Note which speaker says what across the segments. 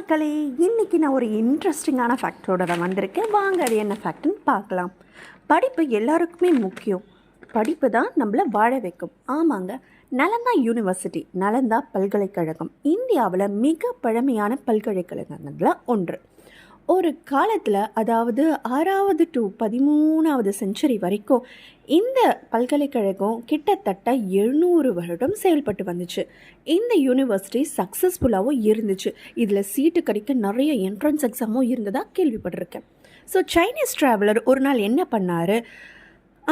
Speaker 1: மக்களே இன்றைக்கி நான் ஒரு இன்ட்ரெஸ்டிங்கான ஃபேக்டரோட தான் வந்திருக்கேன். வாங்க அது என்ன ஃபேக்ட்னு பார்க்கலாம். படிப்பு எல்லாருக்குமே முக்கியம். படிப்பு தான் நம்மளை வாழ வைக்கும். ஆமாங்க நலந்தா யூனிவர்சிட்டி நலந்தா பல்கலைக்கழகம். இந்தியாவில் மிக பழமையான பல்கலைக்கழகங்களில் ஒன்று. ஒரு காலத்தில் அதாவது ஆறாவது டு பதிமூணாவது செஞ்சுரி வரைக்கும் இந்த பல்கலைக்கழகம் கிட்டத்தட்ட எழுநூறு வருடம் செயல்பட்டு வந்துச்சு. இந்த யூனிவர்சிட்டி சக்ஸஸ்ஃபுல்லாகவும் இருந்துச்சு. இதில் சீட்டு கிடைக்க நிறைய என்ட்ரன்ஸ் எக்ஸாமும் இருந்ததாக கேள்விப்பட்டிருக்கேன். ஸோ சைனீஸ் ட்ராவலர் ஒரு நாள் என்ன பண்ணார்?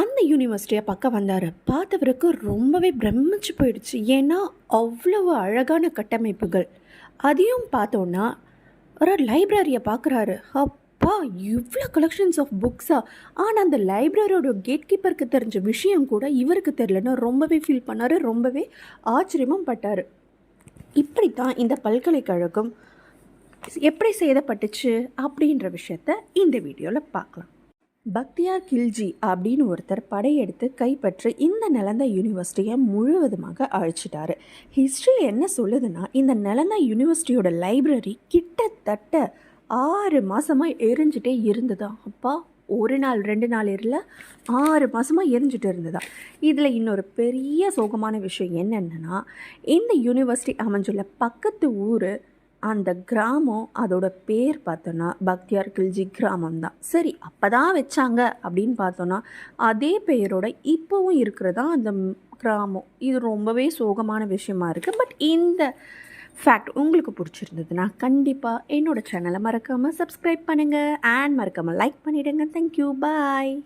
Speaker 1: அந்த யூனிவர்சிட்டியை பக்கம் வந்தார். பார்த்தவருக்கு ரொம்பவே பிரமிச்சு போயிடுச்சு. ஏன்னா அவ்வளவு அழகான கட்டமைப்புகள். அதையும் பார்த்தோன்னா ஒரு லைப்ரரியை பார்க்குறாரு அப்பா இவ்வளோ கலெக்ஷன்ஸ் ஆஃப் புக்ஸா ஆனால் அந்த லைப்ரரியோட கேட் கீப்பருக்கு தெரிஞ்ச விஷயம் கூட இவருக்கு தெரிலன்னு ரொம்பவே ஃபீல் பண்ணார். ரொம்பவே ஆச்சரியமும் பட்டார். இப்படி தான் இந்த பல்கலைக்கழகம் எப்படி சேதப்பட்டுச்சு அப்படின்ற விஷயத்த இந்த வீடியோவில் பார்க்கலாம். பக்தியார் கில்ஜி அப்படின்னு ஒருத்தர் படையெடுத்து கைப்பற்றி இந்த நலந்தா யூனிவர்சிட்டியை முழுவதுமாக அழிச்சிட்டாரு. ஹிஸ்ட்ரி என்ன சொல்லுதுன்னா இந்த நலந்தா யூனிவர்சிட்டியோட லைப்ரரி கிட்டத்தட்ட ஆறு மாதமாக எரிஞ்சிட்டே இருந்ததா? அப்பா ஒரு நாள் ரெண்டு நாள் இருல ஆறு மாதமாக எரிஞ்சிட்டு இருந்ததா? இதில் இன்னொரு பெரிய சோகமான விஷயம் என்னென்னா இந்த யூனிவர்சிட்டி அமைஞ்சுள்ள பக்கத்து ஊர் அந்த கிராமம் அதோட பேர் பார்த்தோன்னா பக்தியார் கில்ஜி கிராமம் தான் சரி அப்போ தான் வச்சாங்க அப்படின்னு பார்த்தோன்னா அதே பெயரோட இப்போவும் இருக்கிறதா அந்த கிராமம். இது ரொம்பவே சோகமான விஷயமா இருக்குது பட் இந்த ஃபேக்ட் உங்களுக்கு பிடிச்சிருந்ததுன்னா கண்டிப்பாக என்னோட சேனலை மறக்காமல் சப்ஸ்கிரைப் பண்ணுங்கள் அண்ட் மறக்காமல் லைக் பண்ணிவிடுங்க தேங்க்யூ பாய்